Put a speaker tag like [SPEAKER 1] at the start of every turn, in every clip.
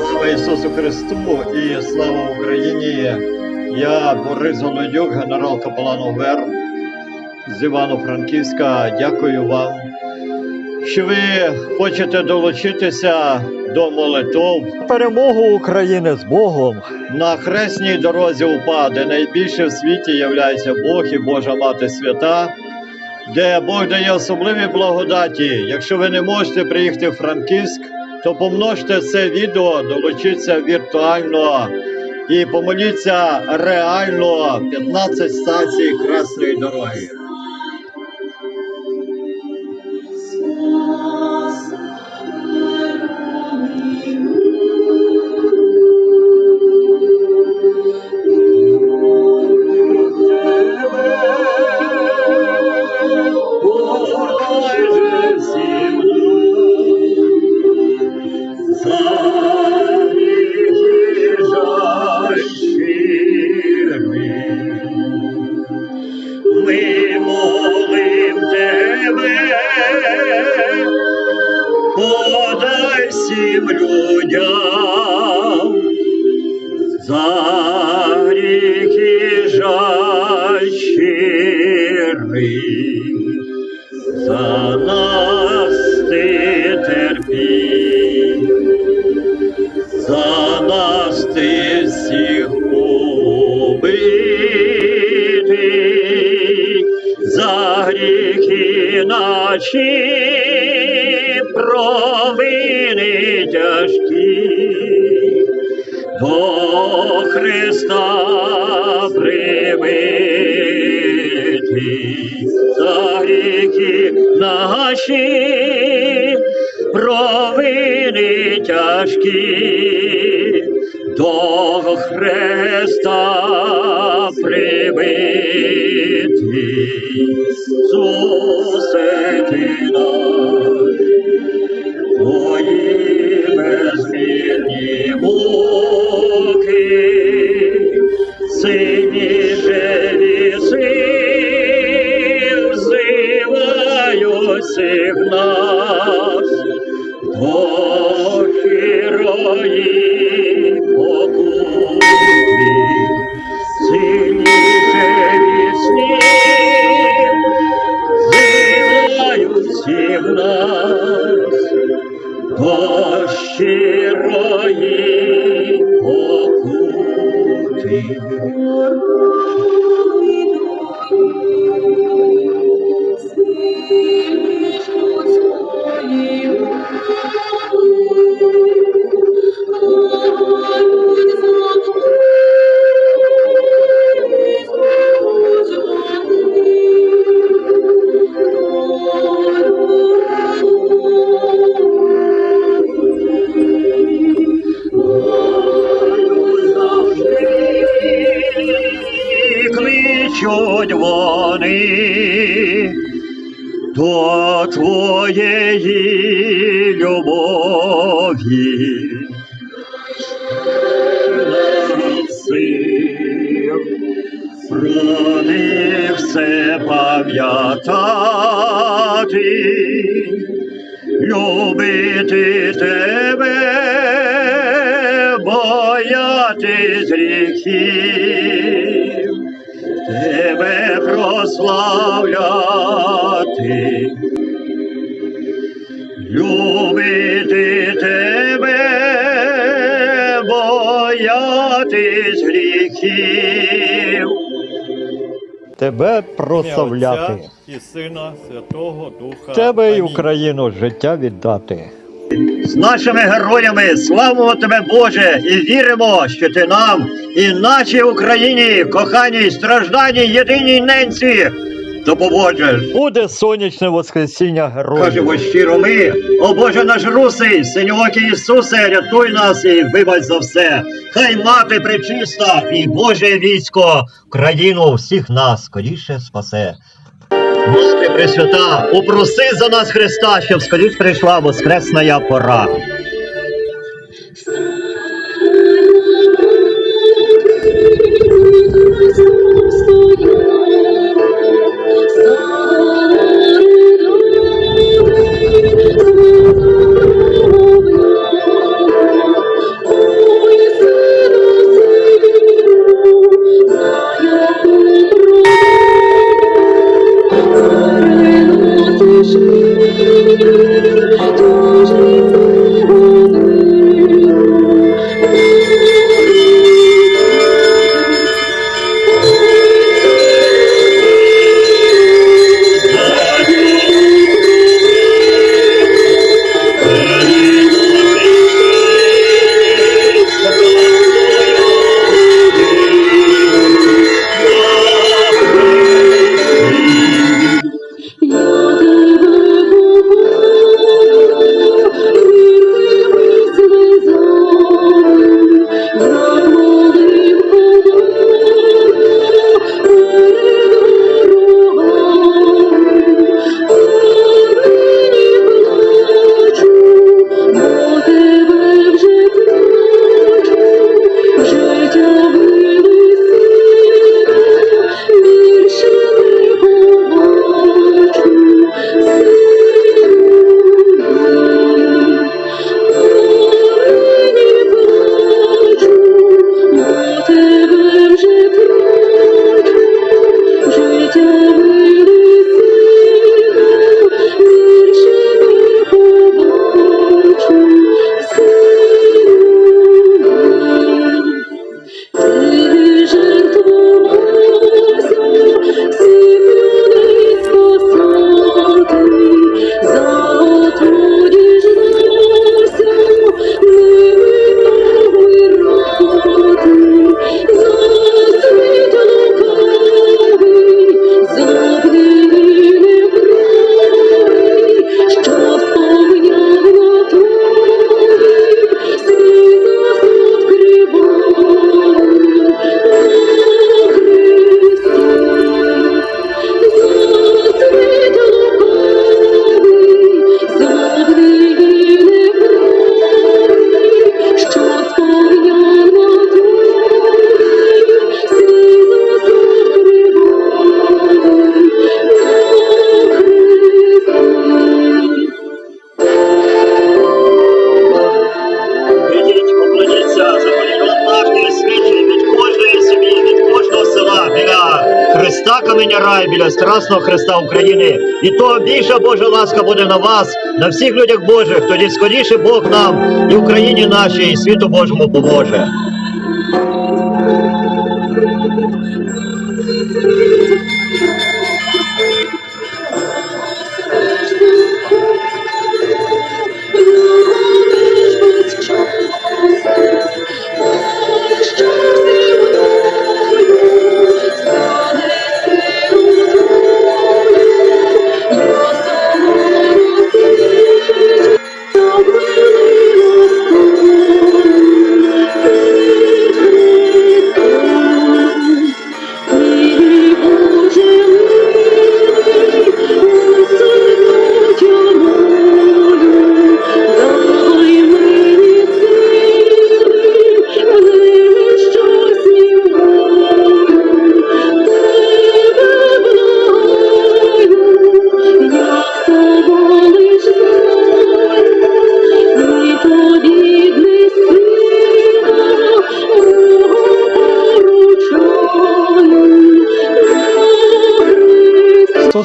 [SPEAKER 1] Слава Ісусу Христу і слава Україні! Я Борис Голодюк, генерал капелан ОВЕР з Івано-Франківська. Дякую вам, що ви хочете долучитися до молитов. Перемогу України з Богом на хресній дорозі УПА, де найбільше в світі являється Бог і Божа Мати Свята де Бог дає особливі благодаті. Якщо ви не можете приїхати в Франківськ, то помножте це відео, долучіться віртуально і помоліться реально 15 стацій Красної дороги. Людям гріхи наші провини тяжкі. До Христа прибитий, за гріхи наші провини тяжкі, до Христа прибитий, Ісусе ти наш, Твої безмірні муки, сині живі сил, взиваю всіх нас. До щирої Кличуть вони. До твоєї любові. Про все пам'ятати, любити тебе, боятись гріхів, прославляти, любити тебе, боятись гріхів. Тебе прославляти.
[SPEAKER 2] І Сина Святого Духа.
[SPEAKER 1] Тебе і Україну життя віддати. З нашими героями славимо тебе, Боже, і віримо, що ти нам і нашій Україні, коханій, стражданій, єдиній ненці, допоможеш. Буде сонячне воскресіння героїв. Кажемо щиро ми, о Боже наш русий, синьоокий Ісусе, рятуй нас і вибач за все. Хай мати пречиста і Боже військо, країну всіх нас скоріше спасе. Мати Пресвята, упроси за нас Христа, щоб скоріш прийшла воскресна пора. Визволення раю біля страсного Христа України. І то більша Божа ласка буде на вас, на всіх людях Божих. Тоді скоріше Бог нам і Україні нашій, і світу Божому поможе.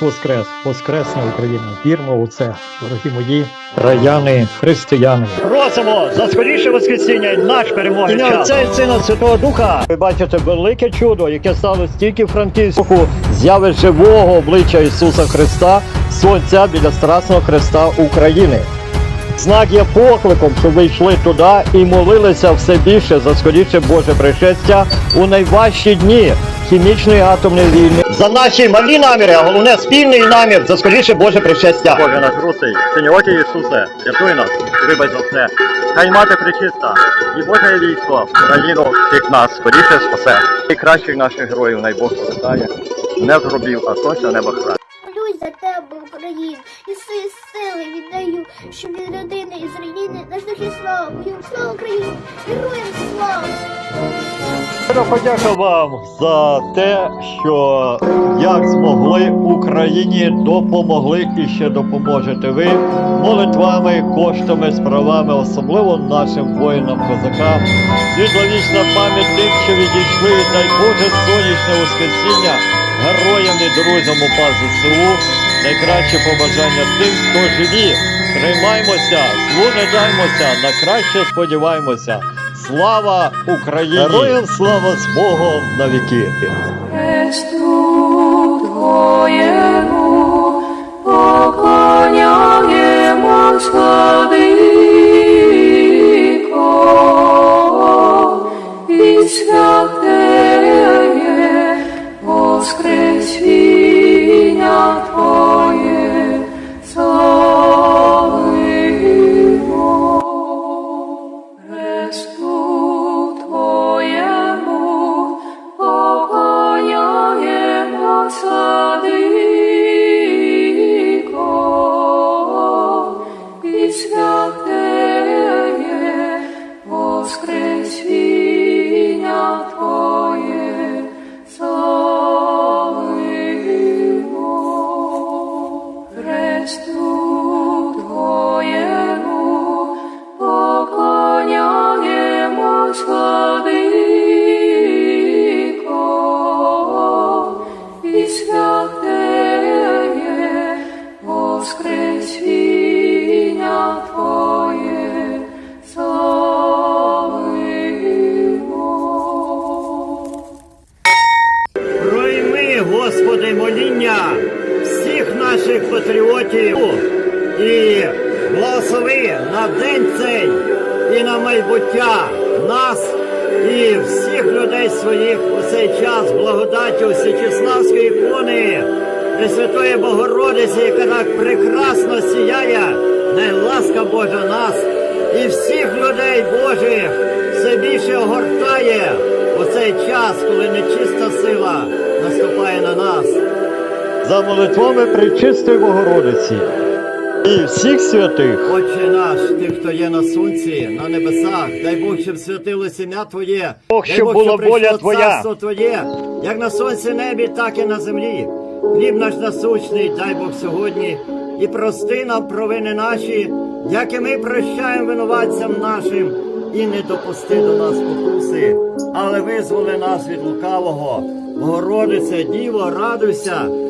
[SPEAKER 3] Христос Воскрес! Воскресна Україна! Вірмо у це, дорогі мої краяни, християни.
[SPEAKER 1] Просимо за скоріше воскресіння і наш перемоги. Ім'я Отця і Сина Святого Духа. Ви бачите велике чудо, яке стало стільки Франківську. Зяви живого обличчя Ісуса Христа, Сонця біля Страсного Христа України. Знак є покликом, щоб ви йшли туди і молилися все більше за скоріше Боже пришестя у найважчі дні хімічної атомної війни. За наші малі наміри, а головне спільний намір за скоріше Боже пришестя. Боже наш русий, синьоокі Ісусе, рятуй нас, вибач за все. Хай мати причиста, і Боже військо, країну всіх нас скоріше спасе. І кращих наших героїв найбог повертає. Не зробив, а точно небо храни.
[SPEAKER 4] Молюсь за тебе, Україну, і свої сили віддаю, щоб героям слава!
[SPEAKER 1] Подяка вам за те, що як змогли Україні допомогли і ще допоможете ви молитвами, коштами, справами, особливо нашим воїнам-козакам. Світловічна пам'ять тим, що відійшли, дай Боже сонячне воскресіння героям і друзям УПА ЗСУ. Найкраще побажання тим, хто живі. Тримаймося, злу на краще сподіваємося. Слава Україні! Героям слава з Богом на віки!
[SPEAKER 5] Твоєму поклоняємо сладико, Христу
[SPEAKER 1] патріотів і благослови на день цей і на майбуття нас і всіх людей своїх у цей час благодаттю Січеславської ікони Пресвятої Богородиці, яка так прекрасно сіяє, най ласка Божа нас і всіх людей Божих все більше огортає у цей час, коли нечиста сила наступає на нас. За молитвами Пречистої Богородиці і всіх святих. Отче наш, ти, хто є на сонці, на небесах, дай Бог, щоб святилося ім'я Твоє,
[SPEAKER 6] Бог,
[SPEAKER 1] дай
[SPEAKER 6] щоб
[SPEAKER 1] Бог,
[SPEAKER 6] була
[SPEAKER 1] прийшло
[SPEAKER 6] воля Твоя.
[SPEAKER 1] царство Твоє, як на сонці небі, так і на землі. Хліб наш насущний, дай Бог сьогодні, і прости нам провини наші, як і ми прощаємо винуватцям нашим, і не допусти до нас покуси, але визволи нас від лукавого.
[SPEAKER 6] Богородице, Діво, радуйся,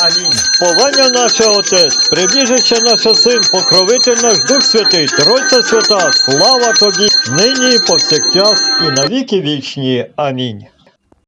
[SPEAKER 6] Амінь.
[SPEAKER 1] Повання наше Отець, прибіжище наше Син, покровитель наш Дух Святий, Тройця Свята, слава Тобі, нині і повсякчас, і навіки вічні. Амінь.